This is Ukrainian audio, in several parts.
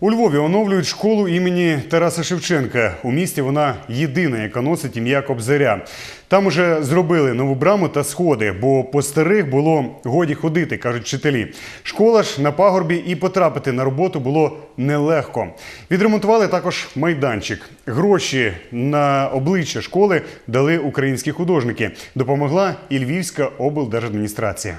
У Львові оновлюють школу імені Тараса Шевченка. У місті вона єдина, яка носить ім'я Кобзаря. Там уже зробили нову браму та сходи, бо по старих було годі ходити, кажуть вчителі. Школа ж на пагорбі і потрапити на роботу було нелегко. Відремонтували також майданчик. Гроші на обличчя школи дали українські художники. Допомогла і Львівська облдержадміністрація.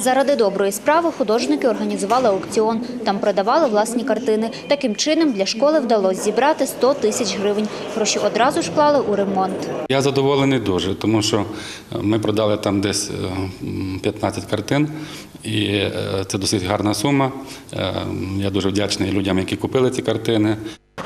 Заради доброї справи художники організували аукціон. Там продавали власні картини. Таким чином для школи вдалося зібрати 100 тисяч гривень. Гроші одразу ж клали у ремонт. Я задоволений дуже, тому що ми продали там десь е, 15 картин, і е, це досить гарна сума. Е, Я дуже вдячний людям, які купили ці картини.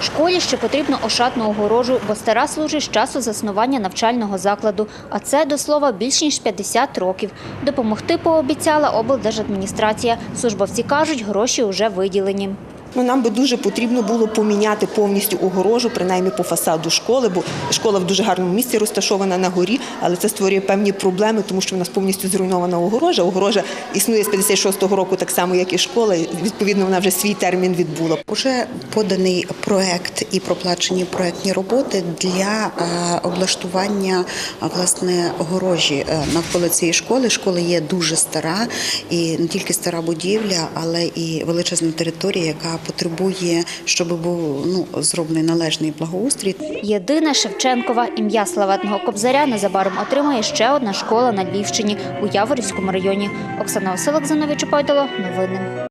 Школі ще потрібно ошатну огорожу, бо стара служить з часу заснування навчального закладу. А це, до слова, більш ніж 50 років. Допомогти пообіцяла облдержадміністрація. Службовці кажуть, гроші вже виділені. Ну, нам би дуже потрібно було поміняти повністю огорожу, принаймні по фасаду школи, бо школа в дуже гарному місці розташована на горі, але це створює певні проблеми, тому що в нас повністю зруйнована огорожа. Огорожа існує з 56-го року, так само як і школа. і, Відповідно, вона вже свій термін відбула. Уже поданий проект і проплачені проектні роботи для е, облаштування власне огорожі е, навколо цієї школи. Школа є дуже стара, і не тільки стара будівля, але і величезна територія, яка потребує, щоб був ну зроблений належний благоустрій. Єдина Шевченкова ім'я славетного кобзаря незабаром отримає ще одна школа на Львівщині у Яворівському районі. Оксана Василок Зиновій Пайдало Новини.